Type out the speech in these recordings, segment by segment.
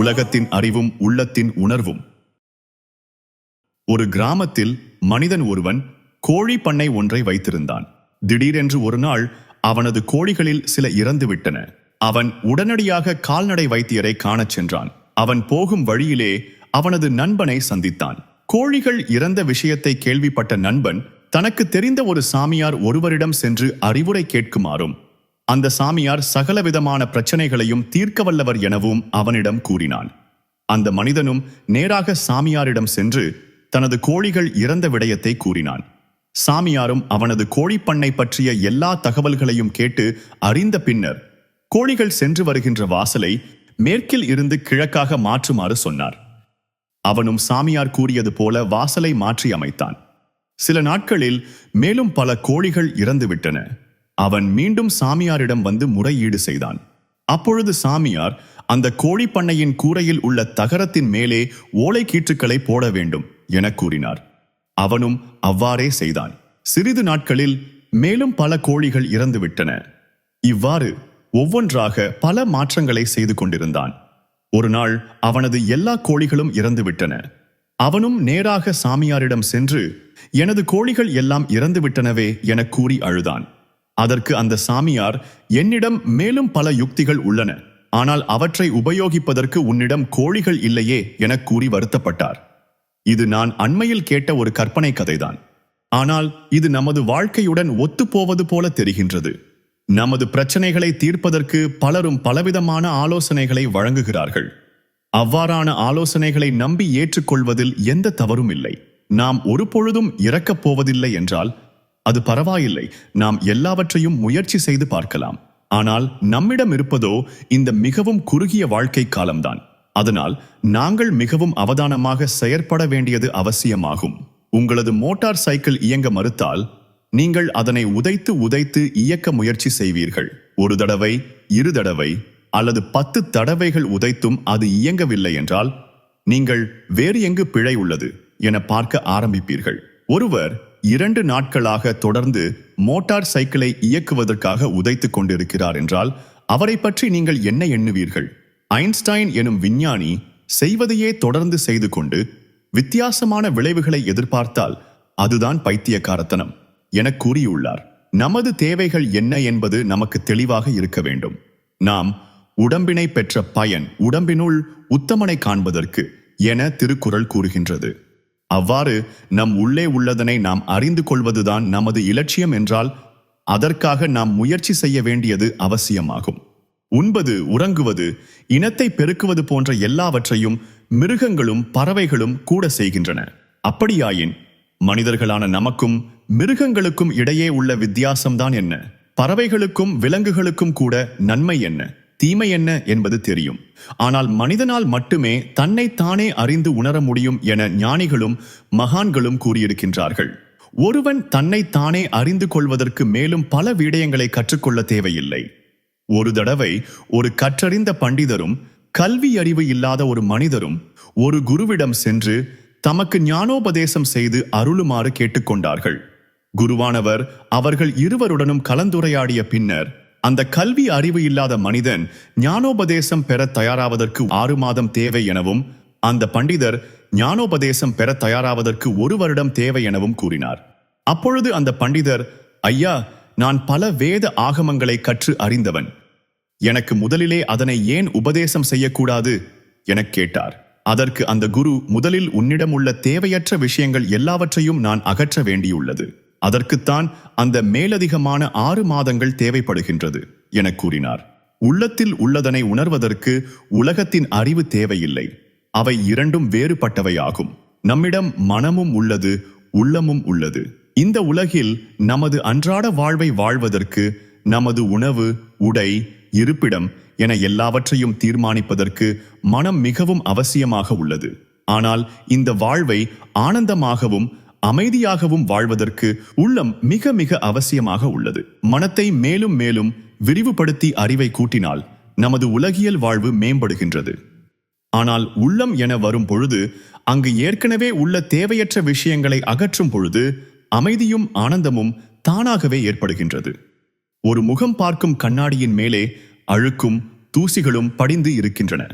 உலகத்தின் அறிவும் உள்ளத்தின் உணர்வும். ஒரு கிராமத்தில் மனிதன் ஒருவன் கோழி பண்ணை ஒன்றை வைத்திருந்தான். திடீரென்று ஒரு நாள் அவனது கோழிகளில் சில இறந்துவிட்டன அவன் உடனடியாக கால்நடை வைத்தியரை காணச் சென்றான். அவன் போகும் வழியிலே அவனது நண்பனை சந்தித்தான். கோழிகள் இறந்த விஷயத்தை கேள்விப்பட்ட நண்பன் தனக்கு தெரிந்த ஒரு சாமியார் ஒருவரிடம் சென்று அறிவுரை கேட்குமாறும் அந்த சாமியார் சகலவிதமான பிரச்சனைகளையும் தீர்க்க வல்லவர் எனவும் அவனிடம் கூறினான். அந்த மனிதனும் நேராக சாமியாரிடம் சென்று தனது கோழிகள் இறந்த விடயத்தை கூறினான். சாமியாரும் அவனது கோழிப்பண்ணை பற்றிய எல்லா தகவல்களையும் கேட்டு அறிந்த பின்னர் கோழிகள் சென்று வருகின்ற வாசலை மேற்கில் இருந்து கிழக்காக மாற்றுமாறு சொன்னார். அவனும் சாமியார் கூறியது போல வாசலை மாற்றி அமைத்தான் சில நாட்களில் மேலும் பல கோழிகள் இறந்துவிட்டன. அவன் மீண்டும் சாமியாரிடம் வந்து முறையீடு செய்தான். அப்பொழுது சாமியார் அந்த கோழி பண்ணையின் கூரையில் உள்ள தகரத்தின் மேலே ஓலை கீற்றுக்களை போட வேண்டும் என கூறினார். அவனும் அவ்வாறே செய்தான். சிறிது நாட்களில் மேலும் பல கோழிகள் இறந்துவிட்டன. இவ்வாறு ஒவ்வொன்றாக பல மாற்றங்களை செய்து கொண்டிருந்தான். ஒரு நாள் அவனது எல்லா கோழிகளும் இறந்துவிட்டன. அவனும் நேராக சாமியாரிடம் சென்று எனது கோழிகள் எல்லாம் இறந்துவிட்டனவே என கூறி அழுதான். அதற்கு அந்த சாமியார் என்னிடம் மேலும் பல யுக்திகள் உள்ளன. ஆனால் அவற்றை உபயோகிப்பதற்கு உன்னிடம் கோழிகள் இல்லையே என கூறி வருத்தப்பட்டார். இது நான் அண்மையில் கேட்ட ஒரு கற்பனை கதைதான். ஆனால் இது நமது வாழ்க்கையுடன் ஒத்துப்போவது போல தெரிகின்றது. நமது பிரச்சனைகளை தீர்ப்பதற்கு பலரும் பலவிதமான ஆலோசனைகளை வழங்குகிறார்கள். அவ்வாறான ஆலோசனைகளை நம்பி ஏற்றுக்கொள்வதில் எந்த தவறும் இல்லை. நாம் ஒரு பொழுதும் இறக்கப் போவதில்லை என்றால் அது பரவாயில்லை. நாம் எல்லாவற்றையும் முயற்சி செய்து பார்க்கலாம். ஆனால் நம்மிடம் இருப்பதோ இந்த மிகவும் குறுகிய வாழ்க்கை காலம்தான். அதனால் நாங்கள் மிகவும் அவதானமாக செயற்பட வேண்டியது அவசியமாகும். உங்களது மோட்டார் சைக்கிள் இயங்க மறுத்தால் நீங்கள் அதனை உதைத்து உதைத்து இயக்க முயற்சி செய்வீர்கள். ஒரு தடவை இரு தடவை அல்லது பத்து தடவைகள் உதைத்தும் அது இயங்கவில்லை என்றால் நீங்கள் வேறு எங்கு பிழை உள்ளது என பார்க்க ஆரம்பிப்பீர்கள். ஒருவர் இரண்டு நாட்களாக தொடர்ந்து மோட்டார் சைக்கிளை இயக்குவதற்காக உதைத்துக் கொண்டிருக்கிறார் என்றால் அவரை பற்றி நீங்கள் என்ன எண்ணுவீர்கள்? ஐன்ஸ்டைன் எனும் விஞ்ஞானி செய்வதையே தொடர்ந்து செய்து கொண்டு வித்தியாசமான விளைவுகளை எதிர்பார்த்தால் அதுதான் பைத்தியக்காரத்தனம் என கூறியுள்ளார். நமது தேவைகள் என்ன என்பது நமக்கு தெளிவாக இருக்க வேண்டும். நாம் உடம்பினை பெற்ற பயன் உடம்பினுள் உத்தமனை காண்பதற்கு என திருக்குறள் கூறுகின்றது. அவ்வாறு நம் உள்ளே உள்ளதனை நாம் அறிந்து கொள்வதுதான் நமது இலட்சியம் என்றால் அதற்காக நாம் முயற்சி செய்ய வேண்டியது அவசியமாகும். உண்பது உறங்குவது இனத்தை பெருக்குவது போன்ற எல்லாவற்றையும் மிருகங்களும் பறவைகளும் கூட செய்கின்றன. அப்படியாயின் மனிதர்களான நமக்கும் மிருகங்களுக்கும் இடையே உள்ள வித்தியாசம்தான் என்ன? பறவைகளுக்கும் விலங்குகளுக்கும் கூட நன்மை என்ன? தீமை என்ன என்பது தெரியும். ஆனால் மனிதனால் மட்டுமே தன்னை தானே அறிந்து உணர முடியும் என ஞானிகளும் மகான்களும் கூறியிருக்கின்றார்கள். ஒருவன் தன்னை தானே அறிந்து கொள்வதற்கு மேலும் பல விடயங்களை கற்றுக்கொள்ள தேவையில்லை. ஒரு தடவை ஒரு கற்றறிந்த பண்டிதரும் கல்வி அறிவு இல்லாத ஒரு மனிதரும் ஒரு குருவிடம் சென்று தமக்கு ஞானோபதேசம் செய்து அருளுமாறு கேட்டுக்கொண்டார்கள். குருவானவர் அவர்கள் இருவருடனும் கலந்துரையாடிய பின்னர் அந்த கல்வி அறிவு இல்லாத மனிதன் ஞானோபதேசம் பெற தயாராவதற்கு ஆறு மாதம் தேவை எனவும் அந்த பண்டிதர் ஞானோபதேசம் பெற தயாராவதற்கு ஒரு வருடம் தேவை எனவும் கூறினார். அப்பொழுது அந்த பண்டிதர் ஐயா நான் பல வேத ஆகமங்களை கற்று அறிந்தவன். எனக்கு முதலிலே அதனை ஏன் உபதேசம் செய்யக்கூடாது? எனக் கேட்டார். அதற்கு அந்த குரு முதலில் உன்னிடம் உள்ள தேவையற்ற விஷயங்கள் எல்லாவற்றையும் நான் அகற்ற வேண்டியுள்ளது. அதற்குத்தான் அந்த மேலதிகமான ஆறு மாதங்கள் தேவைப்படுகின்றது என கூறினார். உள்ளத்தில் உள்ளதனை உணர்வதற்கு உலகத்தின் அறிவு தேவையில்லை. அவை இரண்டும் வேறுபட்டவை ஆகும் நம்மிடம் மனமும் உள்ளது உள்ளமும் உள்ளது. இந்த உலகில் நமது அன்றாட வாழ்வை வாழ்வதற்கு நமது உணவு உடை இருப்பிடம் என எல்லாவற்றையும் தீர்மானிப்பதற்கு மனம் மிகவும் அவசியமாக உள்ளது. ஆனால் இந்த வாழ்வை ஆனந்தமாகவும் அமைதியாகவும் வாழ்வதற்கு உள்ளம் மிக மிக அவசியமாக உள்ளது. மனத்தை மேலும் மேலும் விரிவுபடுத்தி அறிவை கூட்டினால் நமது உலகியல் வாழ்வு மேம்படுகின்றது. ஆனால் உள்ளம் என வரும் பொழுது அங்கு ஏற்கனவே உள்ள தேவையற்ற விஷயங்களை அகற்றும் பொழுது அமைதியும் ஆனந்தமும் தானாகவே ஏற்படுகின்றது. ஒரு முகம் பார்க்கும் கண்ணாடியின் மேலே அழுக்கும் தூசிகளும் படிந்து இருக்கின்றன.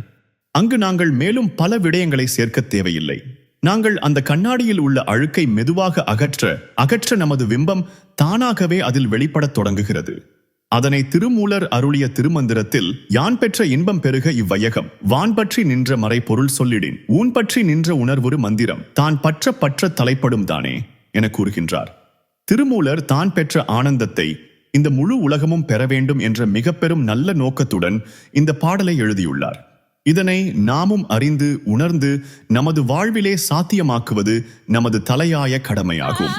அங்கு நாங்கள் மேலும் பல விடயங்களை சேர்க்க தேவையில்லை. நாங்கள் அந்த கண்ணாடியில் உள்ள அழுக்கை மெதுவாக அகற்ற அகற்ற நமது விம்பம் தானாகவே அதில் வெளிப்படத் தொடங்குகிறது. அதனை திருமூலர் அருளிய திருமந்திரத்தில் யான் பெற்ற இன்பம் பெருக இவ்வையகம் வான் பற்றி நின்ற மறை பொருள் சொல்லிடின் ஊன் பற்றி நின்ற உணர்வொரு மந்திரம் தான் பற்ற பற்ற தலைப்படும் தானே? என கூறுகின்றார். திருமூலர் தான் பெற்ற ஆனந்தத்தை இந்த முழு உலகமும் பெற வேண்டும் என்ற மிக பெரும் நல்ல நோக்கத்துடன் இந்த பாடலை எழுதியுள்ளார். இதனை நாமும் அறிந்து உணர்ந்து நமது வாழ்விலே சாத்தியமாக்குவது நமது தலையாய கடமையாகும்.